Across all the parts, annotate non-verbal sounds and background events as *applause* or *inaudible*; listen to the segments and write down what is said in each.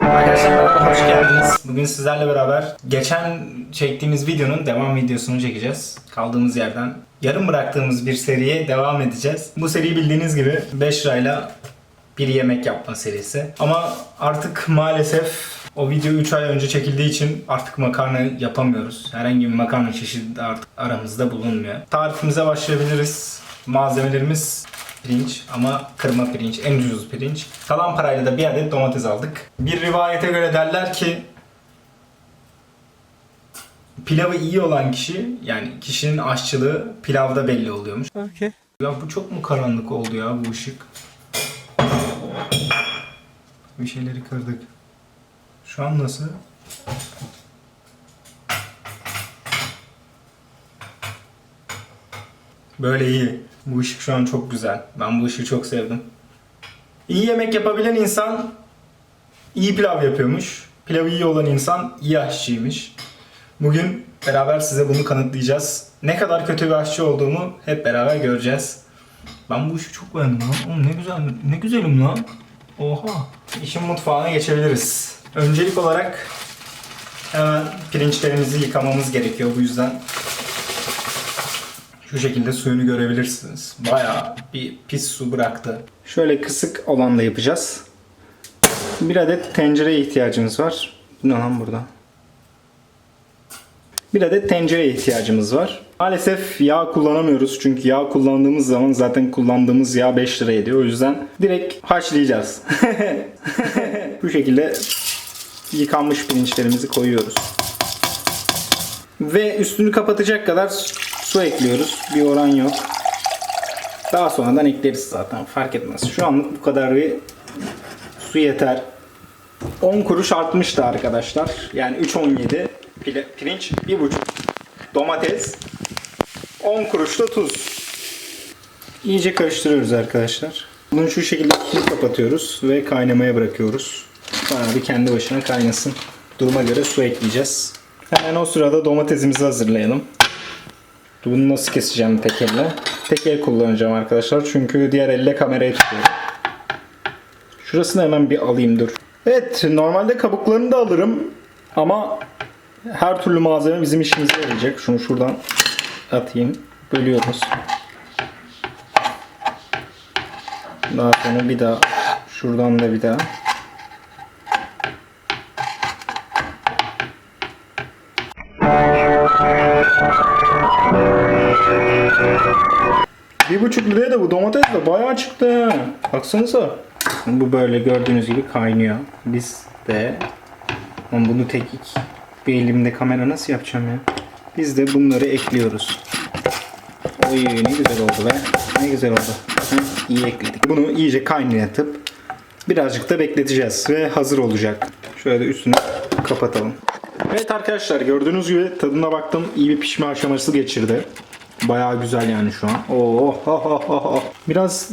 Arkadaşlar merhaba, hoş geldiniz. Bugün sizlerle beraber geçen çektiğimiz videonun devam videosunu çekeceğiz. Kaldığımız yerden yarım bıraktığımız bir seriye devam edeceğiz. Bu seri bildiğiniz gibi 5 lirayla bir yemek yapma serisi. Ama artık maalesef o video 3 ay önce çekildiği için artık makarna yapamıyoruz. Herhangi bir makarna çeşidi artık aramızda bulunmuyor. Tarifimize başlayabiliriz. Malzemelerimiz pirinç ama kırma pirinç, en ucuz pirinç. Kalan parayla da bir adet domates aldık. Bir rivayete göre derler ki pilavı iyi olan kişi yani kişinin aşçılığı pilavda belli oluyormuş. Okay. Ya bu çok mu karanlık oldu ya bu ışık? Bir şeyleri kırdık. Şu an nasıl? Böyle iyi. Bu ışık şu an çok güzel. Ben bu ışığı çok sevdim. İyi yemek yapabilen insan iyi pilav yapıyormuş. Pilavı iyi olan insan iyi aşçıymış. Bugün beraber size bunu kanıtlayacağız. Ne kadar kötü bir aşçı olduğumu hep beraber göreceğiz. Ben bu işi çok beğendim lan. Oğlum ne güzel, ne güzelim lan. Oha. İşin mutfağına geçebiliriz. Öncelik olarak hemen pirinçlerimizi yıkamamız gerekiyor. Bu yüzden şu şekilde suyunu görebilirsiniz. Bayağı bir pis su bıraktı. Şöyle kısık olanla yapacağız. Bir adet tencereye ihtiyacımız var. Ne lan burada? Bir adet tencereye ihtiyacımız var. Maalesef yağ kullanamıyoruz çünkü yağ kullandığımız zaman zaten kullandığımız yağ 5 lira ediyor. O yüzden direkt haşlayacağız. *laughs* Bu şekilde yıkanmış pirinçlerimizi koyuyoruz. Ve üstünü kapatacak kadar su ekliyoruz. Bir oran yok. Daha sonradan ekleriz zaten fark etmez. Şu anlık bu kadar bir su yeter. 10 kuruş artmıştı arkadaşlar. Yani 3.17 pile- pirinç, 1.5 domates, 10 kuruş da tuz. İyice karıştırıyoruz arkadaşlar. Bunu şu şekilde üstünü kapatıyoruz ve kaynamaya bırakıyoruz. Bayağı bir kendi başına kaynasın. Duruma göre su ekleyeceğiz. Hemen o sırada domatesimizi hazırlayalım. Bunu nasıl keseceğim tek elle? Tek el kullanacağım arkadaşlar çünkü diğer elle kamerayı tutuyorum. Şurasını hemen bir alayım dur. Evet normalde kabuklarını da alırım ama her türlü malzeme bizim işimize yarayacak. Şunu şuradan atayım. Bölüyoruz. Daha sonra bir daha şuradan da bir daha. Bir buçuk liraya da bu domates de bayağı çıktı. Baksanıza. Bu böyle gördüğünüz gibi kaynıyor. Biz de Ama bunu tek iki- bir elimde kamera nasıl yapacağım ya? Biz de bunları ekliyoruz. Oy ne güzel oldu be. Ne güzel oldu. Hı, iyi ekledik. Bunu iyice kaynatıp birazcık da bekleteceğiz ve hazır olacak. Şöyle de üstünü kapatalım. Evet arkadaşlar gördüğünüz gibi tadına baktım. İyi bir pişme aşaması geçirdi. Bayağı güzel yani şu an. Oo, oh, oh, oh, oh. Biraz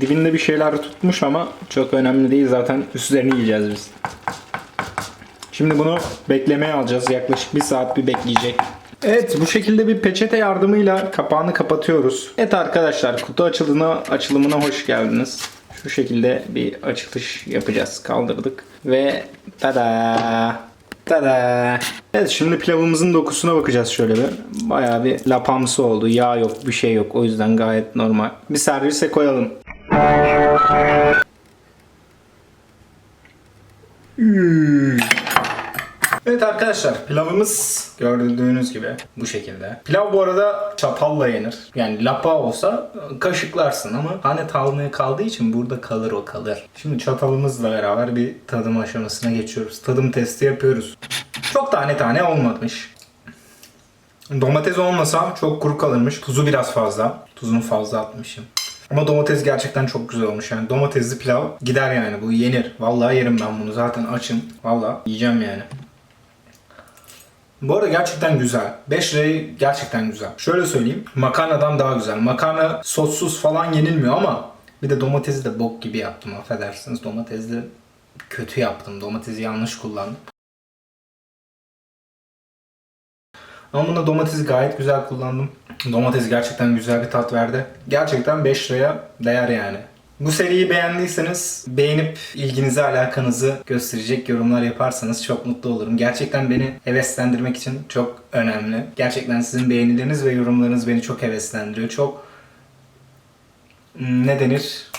dibinde bir şeyler tutmuş ama çok önemli değil zaten üstlerini yiyeceğiz biz. Şimdi bunu beklemeye alacağız. Yaklaşık bir saat bir bekleyecek. Evet bu şekilde bir peçete yardımıyla kapağını kapatıyoruz. Evet arkadaşlar kutu açılımına, açılımına hoş geldiniz. Şu şekilde bir açılış yapacağız. Kaldırdık. Ve tada! Tada! Evet şimdi pilavımızın dokusuna bakacağız şöyle bir. Bayağı bir lapamsı oldu. Yağ yok bir şey yok. O yüzden gayet normal. Bir servise koyalım. Evet arkadaşlar pilavımız gördüğünüz gibi bu şekilde. Pilav bu arada çatalla yenir. Yani lapa olsa kaşıklarsın ama tane talmaya kaldığı için burada kalır o kalır. Şimdi çatalımızla beraber bir tadım aşamasına geçiyoruz. Tadım testi yapıyoruz. Çok tane tane olmamış. Domates olmasa çok kuru kalırmış. Tuzu biraz fazla. Tuzunu fazla atmışım. Ama domates gerçekten çok güzel olmuş yani. Domatesli pilav gider yani bu yenir. Vallahi yerim ben bunu zaten açım. Vallahi yiyeceğim yani. Bu arada gerçekten güzel. 5 lirayı gerçekten güzel. Şöyle söyleyeyim. Makarnadan daha güzel. Makarna sossuz falan yenilmiyor ama bir de domatesi de bok gibi yaptım affedersiniz. Domatesi de kötü yaptım. Domatesi yanlış kullandım. Ama bunda domatesi gayet güzel kullandım. Domates gerçekten güzel bir tat verdi. Gerçekten 5 liraya değer yani. Bu seriyi beğendiyseniz beğenip ilginizi alakanızı gösterecek yorumlar yaparsanız çok mutlu olurum. Gerçekten beni heveslendirmek için çok önemli. Gerçekten sizin beğenileriniz ve yorumlarınız beni çok heveslendiriyor. Çok ne denir?